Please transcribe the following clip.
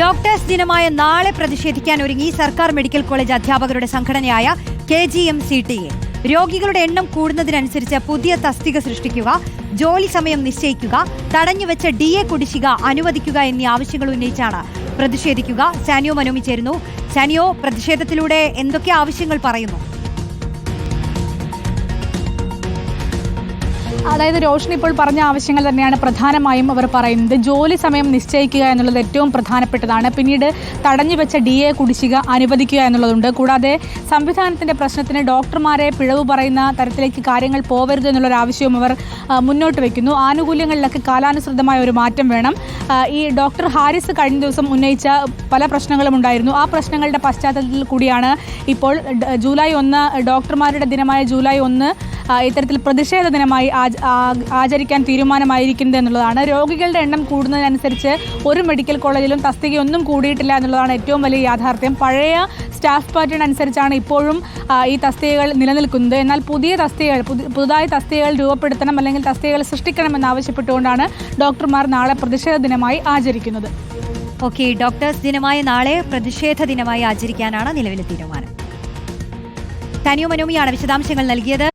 Doctors ദിനമായ നാളെ പ്രതിഷേധിക്കാൻ ഒരുങ്ങി സർക്കാർ മെഡിക്കൽ കോളേജ് അധ്യാപകരുടെ സംഘടനയായ K G M C T A. രോഗികളുടെ എണ്ണം കൂടുന്നതിനനുസരിച്ച് പുതിയ തസ്തിക സൃഷ്ടിക്കുക ജോലി സമയം നിശ്ചയിക്കുക തടഞ്ഞുവെച്ച ഡി എ കുടിശ്ശിക അനുവദിക്കുക എന്നീ ആവശ്യങ്ങൾ ഉന്നയിച്ചാണ് പ്രതിഷേധിക്കുക. സാനിയോ മനോമി ചേരുന്നു. സാനിയോ പ്രതിഷേധത്തിലൂടെ എന്തൊക്കെ ആവശ്യങ്ങൾ പറയുന്നു? അതായത് രോഷൻ ഇപ്പോൾ പറഞ്ഞ ആവശ്യങ്ങൾ തന്നെയാണ് പ്രധാനമായും അവർ പറയുന്നത്. ജോലി സമയം നിശ്ചയിക്കുക എന്നുള്ളത് ഏറ്റവും പ്രധാനപ്പെട്ടതാണ്. പിന്നീട് തടഞ്ഞു വെച്ച ഡി എ കുടിശ്ശിക അനുവദിക്കുക എന്നുള്ളതുണ്ട്. കൂടാതെ സംവിധാനത്തിന്റെ പ്രശ്നത്തിന് ഡോക്ടർമാരെ പിഴവ് പറയുന്ന തരത്തിലേക്ക് കാര്യങ്ങൾ പോവരുത് എന്നുള്ളൊരു ആവശ്യവും അവർ മുന്നോട്ട് വയ്ക്കുന്നു ആനുകൂല്യങ്ങളിലൊക്കെ കാലാനുസൃതമായ ഒരു മാറ്റം വേണം. ഈ ഡോക്ടർ ഹാരിസ് കഴിഞ്ഞ ദിവസം ഉന്നയിച്ച പല പ്രശ്നങ്ങളും ഉണ്ടായിരുന്നു. ആ പ്രശ്നങ്ങളുടെ പശ്ചാത്തലത്തിൽ കൂടിയാണ് ഇപ്പോൾ ജൂലൈ ഒന്ന് ഡോക്ടർമാരുടെ ദിനമായ ജൂലൈ ഒന്ന് ഇത്തരത്തിൽ പ്രതിഷേധ ദിനമായി ആചരിക്കാൻ തീരുമാനമായിരിക്കുന്നത് എന്നുള്ളതാണ്. രോഗികളുടെ എണ്ണം കൂടുന്നതിനനുസരിച്ച് ഒരു മെഡിക്കൽ കോളേജിലും തസ്തികയൊന്നും കൂടിയിട്ടില്ല എന്നുള്ളതാണ് ഏറ്റവും വലിയ യാഥാർത്ഥ്യം. പഴയ സ്റ്റാഫ് പാറ്റേൺ അനുസരിച്ചാണ് ഇപ്പോഴും ഈ തസ്തികകൾ നിലനിൽക്കുന്നത്. എന്നാൽ പുതിയ തസ്തികകൾ പുതുതായി തസ്തികകൾ രൂപപ്പെടുത്തണം അല്ലെങ്കിൽ തസ്തികകൾ സൃഷ്ടിക്കണമെന്ന് ആവശ്യപ്പെട്ടുകൊണ്ടാണ് ഡോക്ടർമാർ നാളെ പ്രതിഷേധ ദിനമായി ആചരിക്കുന്നത്. ഓക്കെ ഡോക്ടേഴ്സ് ദിനമായ നാളെ പ്രതിഷേധ ദിനമായി ആചരിക്കാനാണ് നിലവിലെ തീരുമാനം. തനിയോ മനോമിയാണ് വിശദാംശങ്ങൾ നൽകിയത്.